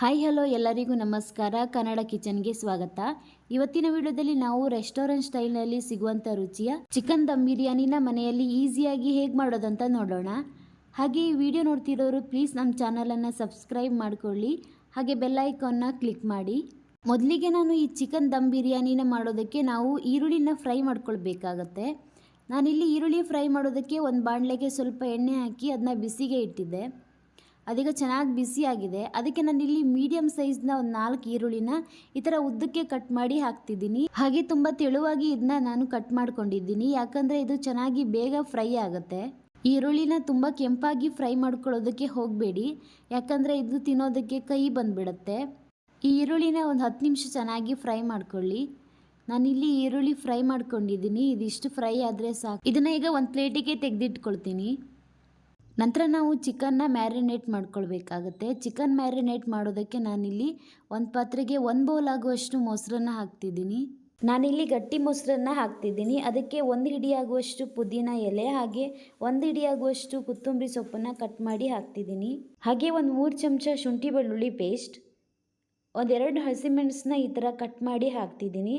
Hi hello ಎಲ್ಲರಿಗೂ ನಮಸ್ಕಾರ. ಕನ್ನಡ ಕಿಚನ್ಗೆ ಸ್ವಾಗತ. ಇವತ್ತಿನ ವಿಡಿಯೋದಲ್ಲಿ ನಾವು ರೆಸ್ಟೋರೆಂಟ್ ಸ್ಟೈಲ್ನಲ್ಲಿ ಸಿಗುವಂಥ ರುಚಿಯ ಚಿಕನ್ ದಮ್ ಬಿರಿಯಾನಿನ ಮನೆಯಲ್ಲಿ ಈಸಿಯಾಗಿ ಹೇಗೆ ಮಾಡೋದಂತ ನೋಡೋಣ. ಹಾಗೆ ಈ ವಿಡಿಯೋ ನೋಡ್ತಿರೋರು ಪ್ಲೀಸ್ ನಮ್ಮ ಚಾನಲನ್ನು ಸಬ್ಸ್ಕ್ರೈಬ್ ಮಾಡ್ಕೊಳ್ಳಿ. ಹಾಗೆ ಬೆಲ್ ಐಕಾನ್ನ ಕ್ಲಿಕ್ ಮಾಡಿ. ಮೊದಲಿಗೆ ನಾನು ಈ ಚಿಕನ್ ದಮ್ ಬಿರಿಯಾನಿನ ಮಾಡೋದಕ್ಕೆ ನಾವು ಈರುಳ್ಳಿನ ಫ್ರೈ ಮಾಡ್ಕೊಳ್ಬೇಕಾಗತ್ತೆ. ನಾನಿಲ್ಲಿ ಈರುಳ್ಳಿ ಫ್ರೈ ಮಾಡೋದಕ್ಕೆ ಒಂದು ಬಾಣಲೆಗೆ ಸ್ವಲ್ಪ ಎಣ್ಣೆ ಹಾಕಿ ಅದನ್ನ ಬಿಸಿಗೆ ಇಟ್ಟಿದ್ದೆ. ಅದೀಗ ಚೆನ್ನಾಗಿ ಬಿಸಿಯಾಗಿದೆ ಅದಕ್ಕೆ ನಾನು ಇಲ್ಲಿ ಮೀಡಿಯಂ ಸೈಜ್ನ ಒಂದು ನಾಲ್ಕು ಈರುಳ್ಳಿನ ಈ ಥರ ಉದ್ದಕ್ಕೆ ಕಟ್ ಮಾಡಿ ಹಾಕ್ತಿದ್ದೀನಿ. ಹಾಗೆ ತುಂಬ ತೆಳುವಾಗಿ ಇದನ್ನ ನಾನು ಕಟ್ ಮಾಡ್ಕೊಂಡಿದ್ದೀನಿ. ಯಾಕಂದರೆ ಇದು ಚೆನ್ನಾಗಿ ಬೇಗ ಫ್ರೈ ಆಗುತ್ತೆ. ಈರುಳ್ಳಿನ ತುಂಬ ಕೆಂಪಾಗಿ ಫ್ರೈ ಮಾಡ್ಕೊಳ್ಳೋದಕ್ಕೆ ಹೋಗಬೇಡಿ. ಯಾಕಂದರೆ ಇದು ತಿನ್ನೋದಕ್ಕೆ ಕೈ ಬಂದುಬಿಡುತ್ತೆ. ಈ ಈರುಳ್ಳಿನ ಒಂದು ಹತ್ತು ನಿಮಿಷ ಚೆನ್ನಾಗಿ ಫ್ರೈ ಮಾಡ್ಕೊಳ್ಳಿ. ನಾನಿಲ್ಲಿ ಈರುಳ್ಳಿ ಫ್ರೈ ಮಾಡ್ಕೊಂಡಿದ್ದೀನಿ. ಇದಿಷ್ಟು ಫ್ರೈ ಆದರೆ ಸಾಕು. ಇದನ್ನು ಈಗ ಒಂದು ಪ್ಲೇಟಿಗೆ ತೆಗೆದಿಟ್ಕೊಳ್ತೀನಿ. ನಂತರ ನಾವು ಚಿಕನ್ನ ಮ್ಯಾರಿನೇಟ್ ಮಾಡ್ಕೊಳ್ಬೇಕಾಗತ್ತೆ. ಚಿಕನ್ ಮ್ಯಾರಿನೇಟ್ ಮಾಡೋದಕ್ಕೆ ನಾನಿಲ್ಲಿ ಒಂದು ಪಾತ್ರೆಗೆ ಒಂದು ಬೌಲ್ ಆಗುವಷ್ಟು ಮೊಸರನ್ನ ಹಾಕ್ತಿದ್ದೀನಿ. ನಾನಿಲ್ಲಿ ಗಟ್ಟಿ ಮೊಸರನ್ನ ಹಾಕ್ತಿದ್ದೀನಿ. ಅದಕ್ಕೆ ಒಂದು ಹಿಡಿಯಾಗುವಷ್ಟು ಪುದೀನ ಎಲೆ ಹಾಗೆ ಒಂದು ಹಿಡಿಯಾಗುವಷ್ಟು ಕೊತ್ತಂಬರಿ ಸೊಪ್ಪನ್ನು ಕಟ್ ಮಾಡಿ ಹಾಕ್ತಿದ್ದೀನಿ. ಹಾಗೆ ಒಂದು ಮೂರು ಚಮಚ ಶುಂಠಿ ಬೆಳ್ಳುಳ್ಳಿ ಪೇಸ್ಟ್ ಒಂದೆರಡು ಹಸಿಮೆಣಸನ್ನ ಈ ಥರ ಕಟ್ ಮಾಡಿ ಹಾಕ್ತಿದ್ದೀನಿ.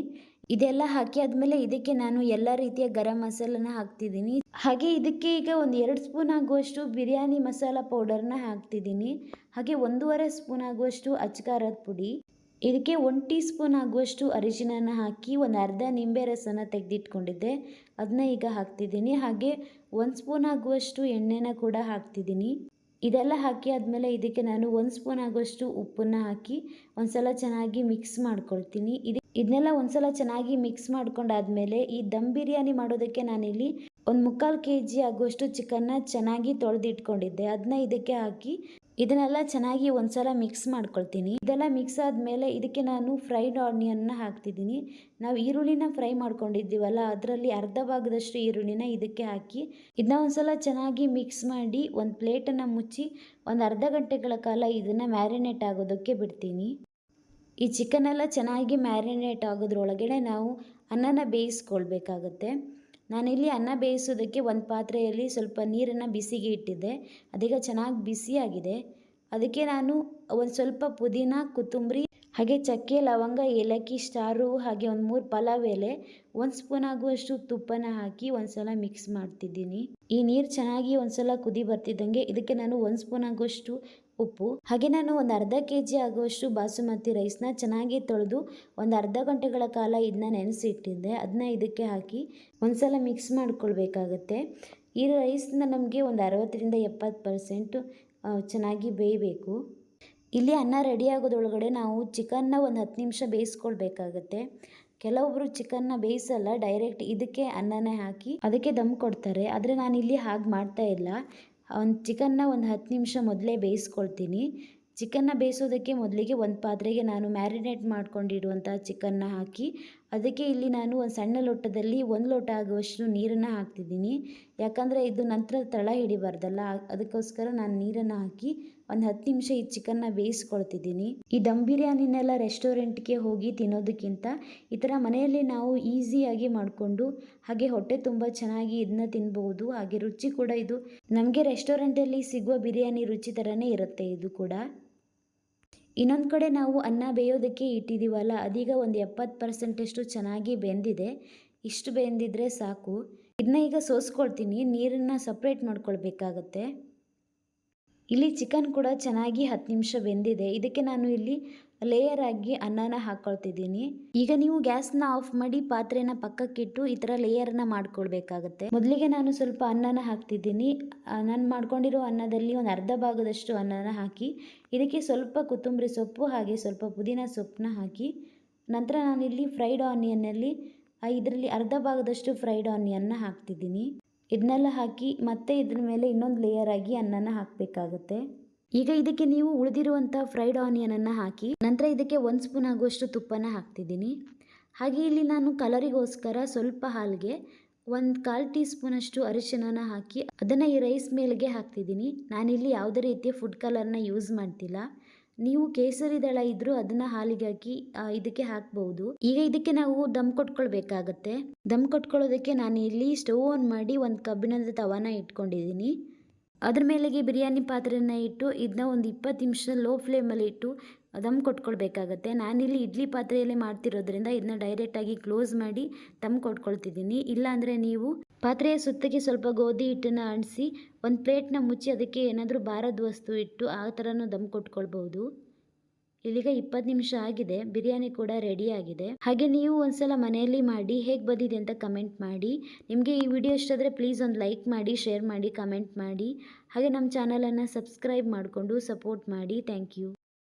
ಇದೆಲ್ಲ ಹಾಕಿ ಆದಮೇಲೆ ಇದಕ್ಕೆ ನಾನು ಎಲ್ಲ ರೀತಿಯ ಗರಂ ಮಸಾಲನ ಹಾಕ್ತಿದ್ದೀನಿ. ಹಾಗೆ ಇದಕ್ಕೆ ಈಗ ಒಂದು ಎರಡು ಸ್ಪೂನ್ ಆಗುವಷ್ಟು ಬಿರಿಯಾನಿ ಮಸಾಲ ಪೌಡರ್ನ ಹಾಕ್ತಿದ್ದೀನಿ. ಹಾಗೆ ಒಂದೂವರೆ ಸ್ಪೂನ್ ಆಗುವಷ್ಟು ಅಚ್ಕಾರದ ಪುಡಿ. ಇದಕ್ಕೆ ಒನ್ ಟೀ ಸ್ಪೂನ್ ಆಗುವಷ್ಟು ಅರಿಶಿನನ ಹಾಕಿ ಒಂದು ಅರ್ಧ ನಿಂಬೆ ರಸನ ತೆಗೆದಿಟ್ಕೊಂಡಿದ್ದೆ. ಅದನ್ನ ಈಗ ಹಾಕ್ತಿದ್ದೀನಿ. ಹಾಗೆ ಒಂದು ಸ್ಪೂನ್ ಆಗುವಷ್ಟು ಎಣ್ಣೆನ ಕೂಡ ಹಾಕ್ತಿದ್ದೀನಿ. ಇದೆಲ್ಲ ಹಾಕಿ ಆದಮೇಲೆ ಇದಕ್ಕೆ ನಾನು ಒಂದು ಸ್ಪೂನ್ ಆಗುವಷ್ಟು ಉಪ್ಪನ್ನು ಹಾಕಿ ಒಂದು ಸಲ ಚೆನ್ನಾಗಿ ಮಿಕ್ಸ್ ಮಾಡ್ಕೊಳ್ತೀನಿ. ಇದನ್ನೆಲ್ಲ ಒಂದ್ಸಲ ಚೆನ್ನಾಗಿ ಮಿಕ್ಸ್ ಮಾಡ್ಕೊಂಡಾದ್ಮೇಲೆ ಈ ದಮ್ ಬಿರಿಯಾನಿ ಮಾಡೋದಕ್ಕೆ ನಾನಿಲ್ಲಿ ಒಂದು ಮುಕ್ಕಾಲು ಕೆ ಜಿ ಆಗುವಷ್ಟು ಚಿಕನ್ನ ಚೆನ್ನಾಗಿ ತೊಳೆದಿಟ್ಕೊಂಡಿದ್ದೆ. ಅದನ್ನ ಇದಕ್ಕೆ ಹಾಕಿ ಇದನ್ನೆಲ್ಲ ಚೆನ್ನಾಗಿ ಒಂದ್ಸಲ ಮಿಕ್ಸ್ ಮಾಡ್ಕೊಳ್ತೀನಿ. ಇದೆಲ್ಲ ಮಿಕ್ಸ್ ಆದಮೇಲೆ ಇದಕ್ಕೆ ನಾನು ಫ್ರೈಡ್ ಆನಿಯನ್ನ ಹಾಕ್ತಿದ್ದೀನಿ. ನಾವು ಈರುಳ್ಳಿನ ಫ್ರೈ ಮಾಡ್ಕೊಂಡಿದ್ದೀವಲ್ಲ, ಅದರಲ್ಲಿ ಅರ್ಧ ಭಾಗದಷ್ಟು ಈರುಳ್ಳಿನ ಇದಕ್ಕೆ ಹಾಕಿ ಇದನ್ನ ಒಂದ್ಸಲ ಚೆನ್ನಾಗಿ ಮಿಕ್ಸ್ ಮಾಡಿ ಒಂದು ಪ್ಲೇಟನ್ನು ಮುಚ್ಚಿ ಒಂದು ಅರ್ಧ ಗಂಟೆಗಳ ಕಾಲ ಇದನ್ನು ಮ್ಯಾರಿನೇಟ್ ಆಗೋದಕ್ಕೆ ಬಿಡ್ತೀನಿ. ಈ ಚಿಕನ್ ಎಲ್ಲ ಚೆನ್ನಾಗಿ ಮ್ಯಾರಿನೇಟ್ ಆಗೋದ್ರೊಳಗಡೆ ನಾವು ಅನ್ನನ ಬೇಯಿಸ್ಕೊಳ್ಬೇಕಾಗುತ್ತೆ. ನಾನಿಲ್ಲಿ ಅನ್ನ ಬೇಯಿಸೋದಕ್ಕೆ ಒಂದು ಪಾತ್ರೆಯಲ್ಲಿ ಸ್ವಲ್ಪ ನೀರನ್ನು ಬಿಸಿಗೆ ಇಟ್ಟಿದ್ದೆ. ಅದೀಗ ಚೆನ್ನಾಗಿ ಬಿಸಿಯಾಗಿದೆ. ಅದಕ್ಕೆ ನಾನು ಒಂದು ಸ್ವಲ್ಪ ಪುದೀನ, ಕೊತ್ತಂಬರಿ, ಹಾಗೆ ಚಕ್ಕೆ, ಲವಂಗ, ಏಲಕ್ಕಿ, ಸ್ಟಾರು, ಹಾಗೆ ಒಂದು ಮೂರು ಪಲಾವ್ ಎಲೆ, ಒಂದು ಸ್ಪೂನ್ ಆಗುವಷ್ಟು ತುಪ್ಪನ ಹಾಕಿ ಒಂದ್ಸಲ ಮಿಕ್ಸ್ ಮಾಡ್ತಿದ್ದೀನಿ. ಈ ನೀರು ಚೆನ್ನಾಗಿ ಒಂದ್ಸಲ ಕುದಿ ಬರ್ತಿದ್ದಂಗೆ ಇದಕ್ಕೆ ನಾನು ಒಂದು ಸ್ಪೂನ್ ಆಗುವಷ್ಟು ಉಪ್ಪು. ಹಾಗೆ ನಾನು ಒಂದು ಅರ್ಧ ಕೆ ಜಿ ಆಗುವಷ್ಟು ಬಾಸುಮತಿ ರೈಸ್ನ ಚೆನ್ನಾಗಿ ತೊಳೆದು ಒಂದು ಅರ್ಧ ಗಂಟೆಗಳ ಕಾಲ ಇದನ್ನ ನೆನೆಸಿಟ್ಟಿದ್ದೆ. ಅದನ್ನ ಇದಕ್ಕೆ ಹಾಕಿ ಒಂದ್ಸಲ ಮಿಕ್ಸ್ ಮಾಡ್ಕೊಳ್ಬೇಕಾಗತ್ತೆ. ಈ ರೈಸ್ನ ನಮಗೆ ಒಂದು ಅರವತ್ತರಿಂದ ಎಪ್ಪತ್ತು ಪರ್ಸೆಂಟು ಚೆನ್ನಾಗಿ ಬೇಯಬೇಕು. ಇಲ್ಲಿ ಅನ್ನ ರೆಡಿ ಆಗೋದ್ರೊಳಗಡೆ ನಾವು ಚಿಕನ್ನ ಒಂದು ಹತ್ತು ನಿಮಿಷ ಬೇಯಿಸ್ಕೊಳ್ಬೇಕಾಗತ್ತೆ. ಕೆಲವೊಬ್ಬರು ಚಿಕನ್ನ ಬೇಯಿಸಲ್ಲ ಡೈರೆಕ್ಟ್ ಇದಕ್ಕೆ ಅನ್ನನೇ ಹಾಕಿ ಅದಕ್ಕೆ ದಮ್ ಕೊಡ್ತಾರೆ. ಆದರೆ ನಾನು ಇಲ್ಲಿ ಹಾಗೆ ಮಾಡ್ತಾ ಇಲ್ಲ. ಒಂದು ಚಿಕನ್ನ ಒಂದು ಹತ್ತು ನಿಮಿಷ ಮೊದಲೇ ಬೇಯಿಸ್ಕೊಳ್ತೀನಿ. ಚಿಕನ್ನ ಬೇಯಿಸೋದಕ್ಕೆ ಮೊದಲಿಗೆ ಒಂದು ಪಾತ್ರೆಗೆ ನಾನು ಮ್ಯಾರಿನೇಟ್ ಮಾಡ್ಕೊಂಡಿರುವಂಥ ಚಿಕನ್ನ ಹಾಕಿ ಅದಕ್ಕೆ ಇಲ್ಲಿ ನಾನು ಒಂದು ಸಣ್ಣ ಲೋಟದಲ್ಲಿ ಒಂದು ಲೋಟ ಆಗುವಷ್ಟು ನೀರನ್ನು ಹಾಕ್ತಿದ್ದೀನಿ. ಯಾಕಂದರೆ ಇದು ನಂತರ ತಳ ಹಿಡಿಬಾರ್ದಲ್ಲ, ಅದಕ್ಕೋಸ್ಕರ ನಾನು ನೀರನ್ನು ಹಾಕಿ ಒಂದು ಹತ್ತು ನಿಮಿಷ ಈ ಚಿಕನ್ನ ಬೇಯಿಸ್ಕೊಳ್ತಿದ್ದೀನಿ. ಈ ದಮ್ ಬಿರಿಯಾನಿನೆಲ್ಲ ರೆಸ್ಟೋರೆಂಟ್ಗೆ ಹೋಗಿ ತಿನ್ನೋದಕ್ಕಿಂತ ಈ ಥರ ಮನೆಯಲ್ಲಿ ನಾವು ಈಸಿಯಾಗಿ ಮಾಡಿಕೊಂಡು ಹಾಗೆ ಹೊಟ್ಟೆ ತುಂಬ ಚೆನ್ನಾಗಿ ಇದನ್ನ ತಿನ್ಬಹುದು ಹಾಗೆ ರುಚಿ ಕೂಡ ಇದು ನಮಗೆ ರೆಸ್ಟೋರೆಂಟಲ್ಲಿ ಸಿಗುವ ಬಿರಿಯಾನಿ ರುಚಿ ಥರನೇ ಇರುತ್ತೆ ಇದು ಕೂಡ. ಇನ್ನೊಂದು ಕಡೆ ನಾವು ಅನ್ನ ಬೇಯೋದಕ್ಕೆ ಇಟ್ಟಿದ್ದೀವಲ್ಲ ಅದೀಗ ಒಂದು ಎಪ್ಪತ್ತು ಪರ್ಸೆಂಟಷ್ಟು ಚೆನ್ನಾಗಿ ಬೆಂದಿದೆ. ಇಷ್ಟು ಬೆಂದಿದ್ರೆ ಸಾಕು. ಇದನ್ನ ಈಗ ಸೋಸ್ಕೊಳ್ತೀನಿ, ನೀರನ್ನು ಸಪ್ರೇಟ್ ಮಾಡ್ಕೊಳ್ಬೇಕಾಗತ್ತೆ. ಇಲ್ಲಿ ಚಿಕನ್ ಕೂಡ ಚೆನ್ನಾಗಿ ಹತ್ತು ನಿಮಿಷ ಬೆಂದಿದೆ. ಇದಕ್ಕೆ ನಾನು ಇಲ್ಲಿ ಲೇಯರ್ ಆಗಿ ಅನ್ನನ ಹಾಕೊಳ್ತಿದ್ದೀನಿ. ಈಗ ನೀವು ಗ್ಯಾಸ್ನ ಆಫ್ ಮಾಡಿ ಪಾತ್ರೆನ ಪಕ್ಕಕ್ಕಿಟ್ಟು ಈ ಥರ ಲೇಯರ್ನ ಮಾಡ್ಕೊಳ್ಬೇಕಾಗತ್ತೆ. ಮೊದಲಿಗೆ ನಾನು ಸ್ವಲ್ಪ ಅನ್ನನ ಹಾಕ್ತಿದ್ದೀನಿ. ನಾನು ಮಾಡ್ಕೊಂಡಿರೋ ಅನ್ನದಲ್ಲಿ ಒಂದು ಅರ್ಧ ಭಾಗದಷ್ಟು ಅನ್ನನ ಹಾಕಿ, ಇದಕ್ಕೆ ಸ್ವಲ್ಪ ಕೊತ್ತಂಬರಿ ಸೊಪ್ಪು ಹಾಗೆ ಸ್ವಲ್ಪ ಪುದೀನ ಸೊಪ್ಪನ್ನ ಹಾಕಿ, ನಂತರ ನಾನಿಲ್ಲಿ ಫ್ರೈಡ್ ಆನಿಯನ್ನಲ್ಲಿ ಇದರಲ್ಲಿ ಅರ್ಧ ಭಾಗದಷ್ಟು ಫ್ರೈಡ್ ಆನಿಯನ್ನ ಹಾಕ್ತಿದ್ದೀನಿ. ಇದನ್ನೆಲ್ಲ ಹಾಕಿ ಮತ್ತೆ ಇದ್ರ ಮೇಲೆ ಇನ್ನೊಂದು ಲೇಯರ್ ಆಗಿ ಅನ್ನನ ಹಾಕಬೇಕಾಗತ್ತೆ. ಈಗ ಇದಕ್ಕೆ ನೀವು ಉಳಿದಿರುವಂಥ ಫ್ರೈಡ್ ಆನಿಯನನ್ನು ಹಾಕಿ, ನಂತರ ಇದಕ್ಕೆ ಒಂದು ಸ್ಪೂನ್ ಆಗುವಷ್ಟು ತುಪ್ಪನ ಹಾಕ್ತಿದ್ದೀನಿ. ಹಾಗೆ ಇಲ್ಲಿ ನಾನು ಕಲರಿಗೋಸ್ಕರ ಸ್ವಲ್ಪ ಹಾಲಿಗೆ ಒಂದು ಕಾಲು ಟೀ ಸ್ಪೂನಷ್ಟು ಅರಿಶಿನ ಹಾಕಿ, ಅದನ್ನು ಈ ರೈಸ್ ಮೇಲೆಗೆ ಹಾಕ್ತಿದ್ದೀನಿ. ನಾನಿಲ್ಲಿ ಯಾವುದೇ ರೀತಿಯ ಫುಡ್ ಕಲರ್ನ ಯೂಸ್ ಮಾಡ್ತಿಲ್ಲ. ನೀವು ಕೇಸರಿ ದಳ ಇದ್ದರೂ ಅದನ್ನ ಹಾಲಿಗೆ ಹಾಕಿ ಇದಕ್ಕೆ ಹಾಕ್ಬಹುದು ಈಗ ಇದಕ್ಕೆ ನಾವು ದಮ್ ಕೊಟ್ಕೊಳ್ಬೇಕಾಗತ್ತೆ. ದಮ್ ಕೊಟ್ಕೊಳ್ಳೋದಕ್ಕೆ ನಾನು ಇಲ್ಲಿ ಸ್ಟವ್ ಆನ್ ಮಾಡಿ ಒಂದು ಕಬ್ಬಿಣದ ತವಾನ ಇಟ್ಕೊಂಡಿದ್ದೀನಿ. ಅದ್ರ ಮೇಲೆಗೆ ಬಿರಿಯಾನಿ ಪಾತ್ರೆನ ಇಟ್ಟು ಇದನ್ನ ಒಂದು ಇಪ್ಪತ್ತು ನಿಮಿಷ ಲೋ ಫ್ಲೇಮಲ್ಲಿ ಇಟ್ಟು ದಮ್ ಕೊಟ್ಕೊಳ್ಬೇಕಾಗತ್ತೆ. ನಾನಿಲ್ಲಿ ಇಡ್ಲಿ ಪಾತ್ರೆಯಲ್ಲಿ ಮಾಡ್ತಿರೋದ್ರಿಂದ ಇದನ್ನ ಡೈರೆಕ್ಟಾಗಿ ಕ್ಲೋಸ್ ಮಾಡಿ ದಮ್ ಕೊಟ್ಕೊಳ್ತಿದ್ದೀನಿ. ಇಲ್ಲಾಂದರೆ ನೀವು ಪಾತ್ರೆಯ ಸುತ್ತಿಗೆ ಸ್ವಲ್ಪ ಗೋಧಿ ಹಿಟ್ಟನ್ನು ಅಂಟಿಸಿ ಒಂದು ಪ್ಲೇಟ್ನ ಮುಚ್ಚಿ ಅದಕ್ಕೆ ಏನಾದರೂ ಬಾರದ ವಸ್ತು ಇಟ್ಟು ಆ ಥರನೂ ದಮ್ ಕೊಟ್ಕೊಳ್ಬೋದು ಇಲ್ಲಿಗ ಇಪ್ಪತ್ತು ನಿಮಿಷ ಆಗಿದೆ. ಬಿರಿಯಾನಿ ಕೂಡ ರೆಡಿ ಆಗಿದೆ. ಹಾಗೆ ನೀವು ಒಂದ್ಸಲ ಮನೆಯಲ್ಲಿ ಮಾಡಿ ಹೇಗೆ ಬಂದಿದೆ ಅಂತ ಕಮೆಂಟ್ ಮಾಡಿ. ನಿಮಗೆ ಈ ವಿಡಿಯೋ ಇಷ್ಟ ಆದರೆ ಪ್ಲೀಸ್ ಒಂದು ಲೈಕ್ ಮಾಡಿ ಶೇರ್ ಮಾಡಿ ಕಮೆಂಟ್ ಮಾಡಿ. ಹಾಗೆ ನಮ್ಮ ಚಾನಲನ್ನು ಸಬ್ಸ್ಕ್ರೈಬ್ ಮಾಡಿಕೊಂಡು ಸಪೋರ್ಟ್ ಮಾಡಿ. Thank you